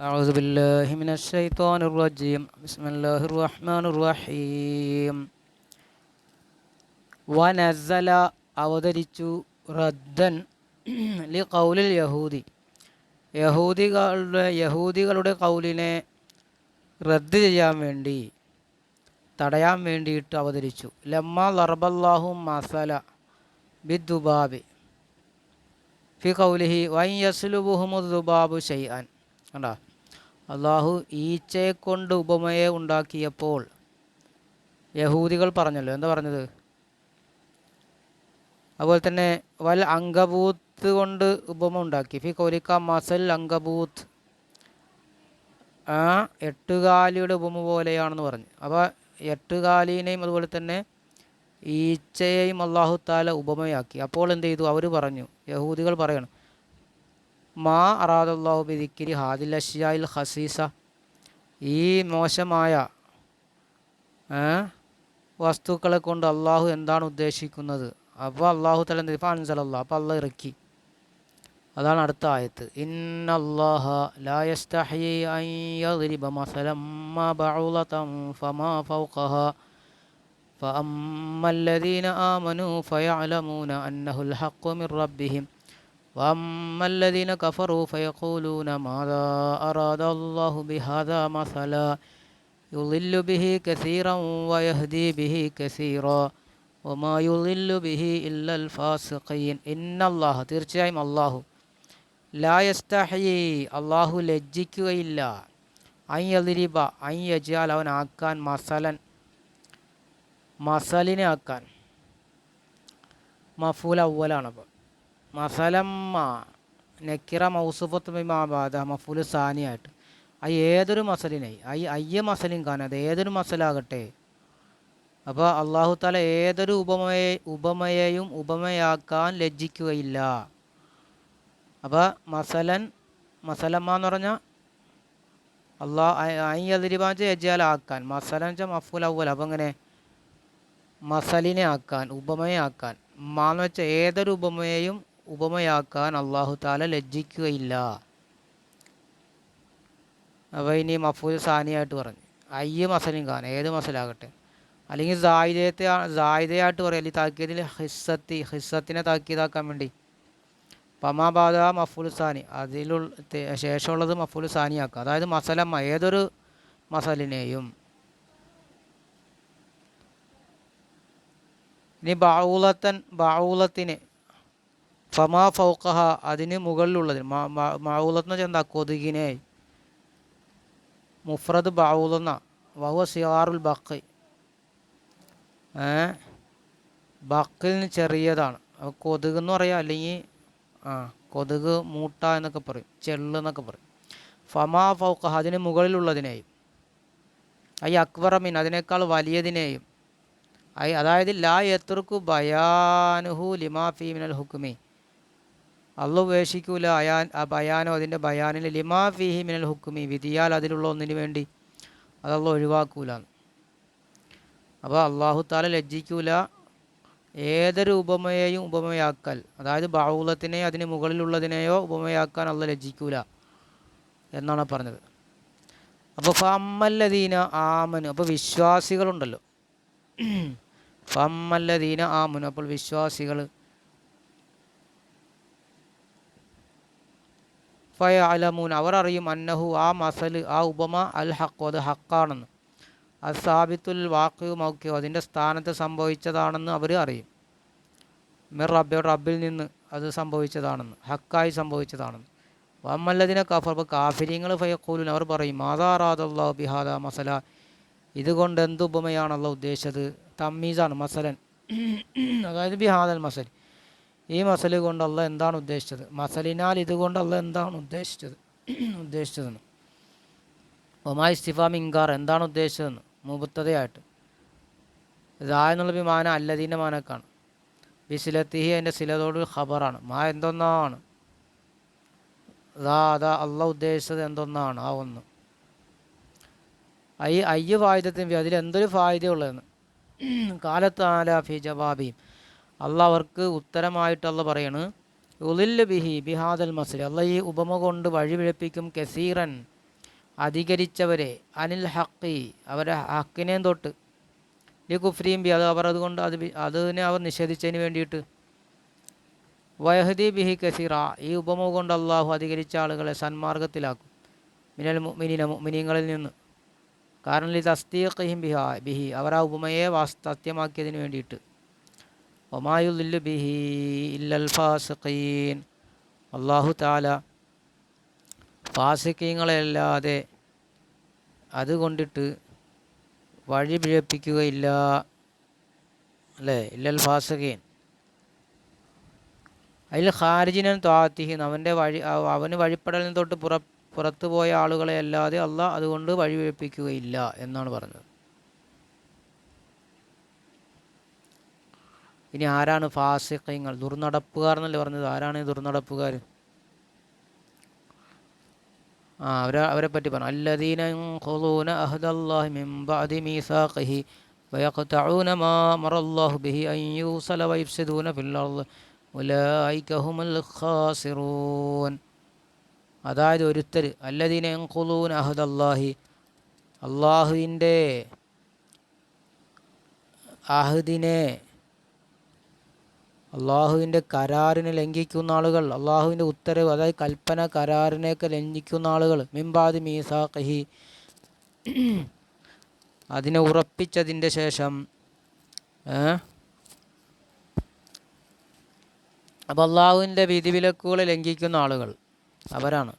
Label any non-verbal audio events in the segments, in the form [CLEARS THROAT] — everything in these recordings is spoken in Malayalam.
أعوذ بالله من الشيطان الرجيم بسم الله الرحمن الرحيم വനസല അവതരിച്ചു റദ്ദൻ [CLEARS THROAT] ലി കൗലിൽ യഹൂദി യഹൂദികളുടെ യഹൂദികളുടെ കൗലിനെ റദ്ദ് ചെയ്യാൻ വേണ്ടി തടയാൻ വേണ്ടിയിട്ട് അവതരിച്ചു ലമ്മ ലർബല്ലാഹു മസല ബിദ്ദുബാബി ഫി കൗലിഹി വൈ യസ്ലുബുഹുമു ദുബാബു ഷൈഅൻ കണ്ടോ അള്ളാഹു ഈച്ചയെ കൊണ്ട് ഉപമയെ ഉണ്ടാക്കിയപ്പോൾ യഹൂദികൾ പറഞ്ഞല്ലോ എന്താ പറഞ്ഞത്? അതുപോലെ തന്നെ വൽ അങ്കബൂത്ത് കൊണ്ട് ഉപമ ഉണ്ടാക്കി. ഫി കോലിക്ക മസൽ അങ്കബൂത്ത് ആ എട്ടുകാലിയുടെ ഉപമ പോലെയാണെന്ന് പറഞ്ഞു. അപ്പോൾ എട്ടുകാലിനെയും അതുപോലെ തന്നെ ഈച്ചയെയും അള്ളാഹു താല ഉപമയാക്കി. അപ്പോൾ എന്ത് ചെയ്തു? അവർ പറഞ്ഞു യഹൂദികൾ പറയണം മാ അറാദല്ലാഹു ബിദിക്കിരി ഹാദിൽ അഷിയായിൽ ഹസീസ ഈ മോശമായ വസ്തുക്കളെ കൊണ്ട് അള്ളാഹു എന്താണ് ഉദ്ദേശിക്കുന്നത് അപ്പോൾ അള്ളാഹു തല എന്ത് അൻസലല്ലാ അപ്പോൾ അള്ളാഹ് ഇറക്കി അതാണ് അടുത്ത ആയത്ത് ഇന്നല്ലാഹ ലാ യസ്തഹയി അൻ യദ്രിബ മസലം മാ ബഉലതൻ ഫമാ ഫൗഖഹ فأما الذين آمنوا فيعلمون أنه الحق من ربهم وأما الذين كفروا فيقولون ماذا أراد الله بهذا مثلا يضل به كثيرا ويهدي به كثيرا وما يضل به إلا الفاسقين إن الله തീർച്ചയായും അള്ളാഹു ലാ യസ്തഹയി അള്ളാഹു ലജ്ജിക്കുകയില്ല അൻ യദിരിബ അൻ യജാൽ അവൻ ആക്കാൻ മസലൻ മസലിനെ ആക്കാൻ മഫൂൽ അവലാണ് അപ്പോൾ മസലമ്മ നക്കിറ മൗസുഫത്ത് മിമാബാദ മഫുൽ സാനിയായിട്ട്. അത് ഏതൊരു മസലിനെ ഐ അയ്യ മസലിൻ കാണാതെ ഏതൊരു മസലാകട്ടെ. അപ്പോൾ അള്ളാഹു താല ഏതൊരു ഉപമയെ ഉപമയെയും ഉപമയാക്കാൻ ലജ്ജിക്കുകയില്ല. അപ്പോൾ മസലൻ മസലമ്മ എന്ന് പറഞ്ഞാൽ അള്ളാഹ് അയ്യ അതിരിബാഞ്ച് യജാലാക്കാൻ മസലൻ വെച്ചാൽ മഫുൽ അവൽ അപ്പോൾ അങ്ങനെ മസലിനെ ആക്കാൻ ഉപമയെ ആക്കാൻ. മാന്ന് വെച്ചാൽ ഏതൊരു ഉപമയെയും ഉപമയാക്കാൻ അള്ളാഹു താല ലജ്ജിക്കുകയില്ല. അപ്പോൾ ഇനി മഫൂൽ സാനിയായിട്ട് പറഞ്ഞു. അയ്യ മസലിൻ ഖാൻ ഏത് മസലാകട്ടെ? അല്ലെങ്കിൽ സായിദയത്തെ സായിദയായിട്ട് പറയാം. അല്ലെങ്കിൽ താക്കിയതിൽ ഹിസ്സത്തി ഹിസ്സത്തിനെ താക്കിയതാക്കാൻ വേണ്ടി. പമാബാദ മഫുൽ സാനി അതിലുള്ള ശേഷമുള്ളത് മഫുൽ സാനിയാക്കുക. അതായത് മസലമ്മ ഏതൊരു മസലിനെയും. ഇനി ബാവൂലത്തൻ ബാവുലത്തിന് ഫമാ ഫൗക്കഹ അതിന് മുകളിലുള്ളതിന് വെച്ചാൽ എന്താ കൊതുകിനെ. മുഫ്രദ് ബാവുലെന്ന. വഹുവ സിയാറുൽ ബക്ക് ബക്കിന് ചെറിയതാണ്. അപ്പോൾ കൊതുക് എന്ന് പറയാം അല്ലെങ്കിൽ ആ കൊതുക് മൂട്ട എന്നൊക്കെ പറയും. ചെള്ള് എന്നൊക്കെ പറയും. ഫമാ ഫൗക്കഹ അതിന് മുകളിലുള്ളതിനെയും. ഐ അക്ബറമിൻ അതിനേക്കാൾ വലിയതിനെയും. ഐ അതായത് ലാ യത്തുർക്കു ബയാനുഹു ലിമാ ഫീമിനൽ ഹുക്കുമി അള്ള ഉപേക്ഷിക്കൂല. അയാൻ ആ ബയാനോ അതിന്റെ ബയാനിൽ ലിമാ ഫിഹി മിനൽ ഹുക്കുമി വിധിയാൽ അതിലുള്ള ഒന്നിനു വേണ്ടി അതല്ല ഒഴിവാക്കൂല. അപ്പോൾ അള്ളാഹു താല ലജ്ജിക്കൂല ഏതൊരു ഉപമയെയും ഉപമയാക്കൽ. അതായത് ബാഹുലത്തിനെ അതിന് മുകളിലുള്ളതിനെയോ ഉപമയാക്കാൻ അള്ള ലജ്ജിക്കൂല എന്നാണ് പറഞ്ഞത്. അപ്പോൾ [CLEARS THROAT] ഫമ്മല്ലദീന ആമനു അപ്പോൾ വിശ്വാസികളുണ്ടല്ലോ. ഫമ്മല്ലദീന ആമനു അപ്പോൾ വിശ്വാസികൾ ഫയ അലമൂൻ അവർ അറിയും അന്നഹു ആ മസൽ ആ ഉപമ അൽ ഹക്കു അത് ഹക്കാണെന്ന് അത് സാബിത്തുൽ വാക്കു മൗക്യോ അതിന്റെ സ്ഥാനത്ത് സംഭവിച്ചതാണെന്ന് അവർ അറിയും. മിർ റബ്ബിയുടെ റബ്ബിൽ നിന്ന് അത് സംഭവിച്ചതാണെന്ന് ഹക്കായി സംഭവിച്ചതാണെന്ന്. വമ്മല്ലതിനെ കഫർ അപ്പോൾ കാഫിര്യങ്ങൾ ഫയക്കൂലിൻ അവർ പറയും മാതാറാദല്ലാ ബിഹാദ മസല. ഇതുകൊണ്ട് എന്ത് ഉപമയാണല്ലോ ഉദ്ദേശിച്ചത്? തമ്മീസാണ് മസലൻ. അതായത് ബിഹാദൽ മസൽ. ഈ മസൽ കൊണ്ടുള്ള എന്താണ് ഉദ്ദേശിച്ചത്? മസലിനാൽ ഇതുകൊണ്ടുള്ള എന്താണ് ഉദ്ദേശിച്ചത്? [CLEARS THROAT] ഉദ്ദേശിച്ചതെന്ന്. ഒമായി ഇസ്തിഫാം മിങ്കാർ എന്താണ് ഉദ്ദേശിച്ചതെന്ന്? മുബത്തതയായിട്ട് ഇതായെന്നുള്ള വിമാന അല്ലതീന്റെ മാനക്കാണ്. ബിസിലത്തിഹി അതിന്റെ സിലതോട് ഖബറാണ്. മാ എന്തൊന്നാണ്? ദാ അതാ അല്ല ഉദ്ദേശിച്ചത് എന്തൊന്നാണ്? ആ ഒന്ന്. ഐ അയ്യ ഫായുധത്തിന് അതിൽ എന്തൊരു ഫായുധയുള്ളതെന്ന് [CLEARS THROAT] കാലത്താല ഫി ജവാബിയും അല്ല അവർക്ക് ഉത്തരമായിട്ടല്ല പറയണ്. ഉലില്ല ബിഹി ബിഹാദൽ മസ്ലി അല്ല ഈ ഉപമ കൊണ്ട് വഴിപിഴപ്പിക്കും കസീറൻ അധികരിച്ചവരെ അനിൽ ഹക്കി അവരെ ഹക്കിനെയും തൊട്ട്. ലി കുഫ്രീം ബി അത് അവർ അതുകൊണ്ട് അത് അതിനെ അവർ നിഷേധിച്ചതിന് വേണ്ടിയിട്ട്. വയഹദി ബിഹി കസീറ ഈ ഉപമ കൊണ്ട് അള്ളാഹു അധികരിച്ച ആളുകളെ സന്മാർഗത്തിലാക്കും. മിനൽ മിനിന മിനിങ്ങളിൽ നിന്ന്. കാരണം ലി തസ്തീഖിഹിം ബിഹ ബിഹി അവർ ആ ഉപമയെ വാസ് സത്യമാക്കിയതിന് വേണ്ടിയിട്ട്. അള്ളാഹു താല ഫാസിക്കീങ്ങളല്ലാതെ അതുകൊണ്ടിട്ട് വഴി പിഴപ്പിക്കുകയില്ല. അല്ലേ? ഇല്ലൽ ഫാസിഖീൻ അതിൽ ഖാരിജിനൻ താത്തിഹീൻ അവന്റെ വഴി അവ- അവന് വഴിപ്പെടലിന് തൊട്ട് പുറ പുറത്തു പോയ ആളുകളെ അല്ലാതെ അള്ളാഹ് അതുകൊണ്ട് വഴി പിഴപ്പിക്കുകയില്ല എന്നാണ് പറഞ്ഞത്. ഇനി ആരാണ് ഫാസിഖ്യങ്ങൾ ദുർനടപ്പുകാർ എന്നല്ലേ പറഞ്ഞത്. ആരാണ് ഈ ദുർനടപ്പുകാർ ആ അവരെ അവരെ പറ്റി പറഞ്ഞു. അല്ലദീന യൻഖുദൂന അഹ്ദല്ലാഹി മിൻ ബഅദി മീസാഖിഹി വയഖ്തഊന മാ മറല്ലാഹു ബിഹി അൻ യൂസല വയഫ്സിദൂന ഫിൽ അർദ് ഖാസിറൂൻ. അതായത് ഒരുത്തർ അല്ലദീന യൻഖുദൂന അഹ്ദല്ലാഹി അള്ളാഹുവിന്റെ അഹദിനെ അള്ളാഹുവിന്റെ കരാറിനെ ലംഘിക്കുന്ന ആളുകൾ അള്ളാഹുവിന്റെ ഉത്തരവ് അതായത് കൽപ്പന കരാറിനെയൊക്കെ ലംഘിക്കുന്ന ആളുകൾ മിംബാദി മീസാഖി അതിനെ ഉറപ്പിച്ചതിന്റെ ശേഷം അപ്പോൾ അള്ളാഹുവിന്റെ വിധിവിലക്കുകളെ ലംഘിക്കുന്ന ആളുകൾ അവരാണ്.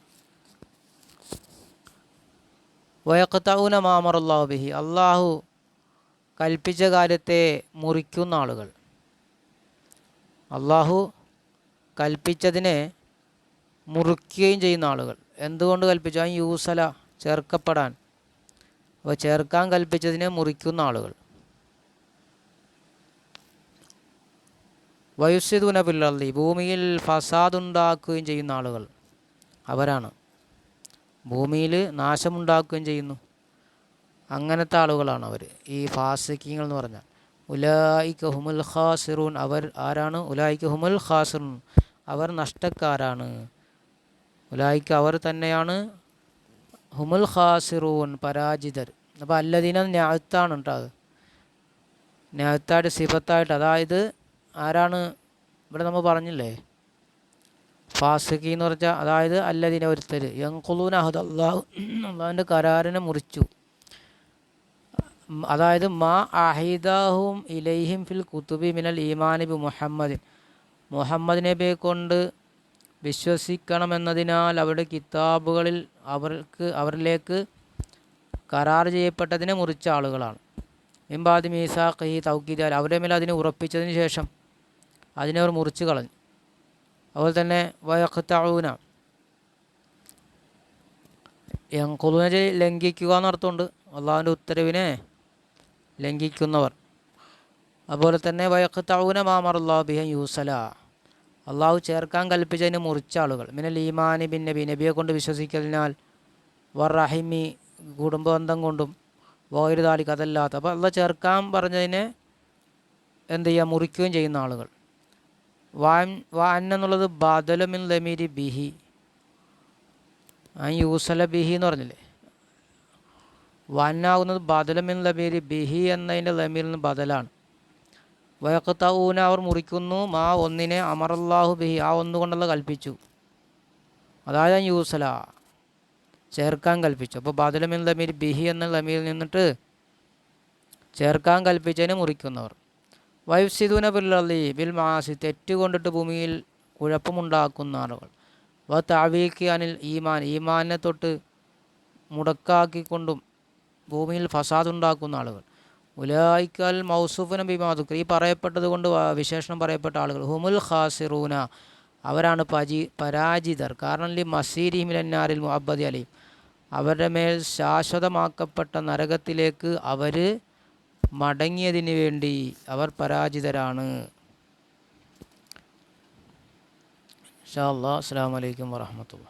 വയക്കത്താവൂന മാമർ അള്ളാഹു ബിഹി. അള്ളാഹു കൽപ്പിച്ച കാര്യത്തെ മുറിക്കുന്ന ആളുകൾ. അള്ളാഹു കൽപ്പിച്ചതിനെ മുറിക്കുകയും ചെയ്യുന്ന ആളുകൾ. എന്തുകൊണ്ട് കൽപ്പിച്ചു? ആ യൂസല ചേർക്കപ്പെടാൻ. അപ്പോൾ ചേർക്കാൻ കൽപ്പിച്ചതിനെ മുറിക്കുന്ന ആളുകൾ. വയുസ്യതുന പിള്ളി ഭൂമിയിൽ ഫസാദ് ഉണ്ടാക്കുകയും ചെയ്യുന്ന ആളുകൾ അവരാണ്. ഭൂമിയിൽ നാശമുണ്ടാക്കുകയും ചെയ്യുന്നു. അങ്ങനത്തെ ആളുകളാണ് അവർ ഈ ഫാസിക്കിങ്ങൾ എന്ന് പറഞ്ഞാൽ. ഉലായിക്ക ഹുമുൽ ഖാസിറൂൻ. അവർ ആരാണ്? ഉലായിക്ക ഹുമുൽ ഖാസിറൂൻ. അവർ നഷ്ടക്കാരാണ്. ഉലായിക്ക അവർ തന്നെയാണ് ഹുമുൽ ഖാസിറൂൻ പരാജിതർ. അപ്പോൾ അല്ലദീന ഞാത്താണ് കേട്ടോ അത്. ഞാത്തായിട്ട് സിഫത്തായിട്ട് അതായത് ആരാണ്? ഇവിടെ നമ്മൾ പറഞ്ഞില്ലേ? ഫാസിഖി എന്ന് പറഞ്ഞാൽ അതായത് അല്ലദീന ഒരുത്തർ യങ്കുലൂൻ അഹദ് അള്ളാഹു അള്ളാഹുവിന്റെ കരാറിനെ മുറിച്ചു. അതായത് മാ അഹിദാഹും ഇലൈഹിം ഫിൽ കുത്തുബി മിനൽ ഈമാനി ബി മുഹമ്മദിൻ. മുഹമ്മദ് നബിയെ കൊണ്ട് വിശ്വസിക്കണമെന്നതിനാൽ അവരുടെ കിതാബുകളിൽ അവർക്ക് അവരിലേക്ക് കരാർ ചെയ്യപ്പെട്ടതിനെ മുറിച്ച ആളുകളാണ്. ഇമ്പാദി മീസാഖ് ഈ തൗക്കീദാൽ അവരുടെ മേൽ അതിനെ ഉറപ്പിച്ചതിന് ശേഷം അതിനെ അവർ മുറിച്ച് കളഞ്ഞു. അതുപോലെ തന്നെ വയഖത്താവൂന യങ്കുലുന ലംഘിക്കുക എന്നർത്ഥമുണ്ട്. അള്ളാഹുവിന്റെ ഉത്തരവിനെ ലംഘിക്കുന്നവർ. അതുപോലെ തന്നെ വയഖത്തഊന മാമറുല്ലാഹു ബിഹൻ യൂസല. അള്ളാഹു ചേർക്കാൻ കൽപ്പിച്ചതിന് മുറിച്ച ആളുകൾ. മിനൽ ഈമാനി ബിൻ നബി. നബിയെ കൊണ്ട് വിശ്വസിക്കലിനാൽ വർ റഹിമി കുടുംബബന്ധം കൊണ്ടും വൈരുതാലിക്ക് അതല്ലാത്ത. അപ്പോൾ അള്ളാഹ് ചേർക്കാൻ പറഞ്ഞതിനെ എന്ത് ചെയ്യുക മുറിക്കുകയും ചെയ്യുന്ന ആളുകൾ. വാൻ വാൻ എന്നുള്ളത് ബദലുമിൻ ലമീരി ബിഹി. ആ യൂസല ബിഹി എന്ന് പറഞ്ഞില്ലേ? വാനാകുന്നത് ബദലമിൻ ലമീരി ബിഹി എന്നതിന്റെ ലമീരിൽ നിന്ന് ബദലാണ്. വയക്കത്തൂന അവർ മുറിക്കുന്നു മാ ഒന്നിനെ അമറല്ലാഹു ബിഹി ആ ഒന്നുകൊണ്ടുള്ള കൽപ്പിച്ചു. അതായത് യൂസല ചേർക്കാൻ കൽപ്പിച്ചു. അപ്പോൾ ബദലമിൻ ലമീർ ബിഹി എന്ന ലമീരിൽ നിന്നിട്ട് ചേർക്കാൻ കൽപ്പിച്ചതിനെ മുറിക്കുന്നവർ. വൈഫ്സിദൂന ബില്ലി ബിൽ മാസി തെറ്റ് കൊണ്ടിട്ട് ഭൂമിയിൽ കുഴപ്പമുണ്ടാക്കുന്ന ആളുകൾ. വ താവീക്ക് അനിൽ ഈമാൻ ഈമാനെ തൊട്ട് മുടക്കാക്കിക്കൊണ്ടും ഭൂമിയിൽ ഫസാദ് ഉണ്ടാക്കുന്ന ആളുകൾ. ഉലായിക്കൽ മൗസൂഫിനും ബിമാതുക്കർ ഈ പറയപ്പെട്ടത് കൊണ്ട് വിശേഷണം പറയപ്പെട്ട ആളുകൾ. ഹുമുൽ ഖാസിറൂന. അവരാണ് പജി പരാജിതർ. കാരണം ലി മസീരിമിലന്നാരിൽ മുഹബദി അലീം. അവരുടെ മേൽ ശാശ്വതമാക്കപ്പെട്ട നരകത്തിലേക്ക് അവർ മടങ്ങിയതിന് വേണ്ടി അവർ പരാജിതരാണ്. ഷാ അല്ലാ അസ്സാം വലൈക്കും വാഹമത്തുള്ള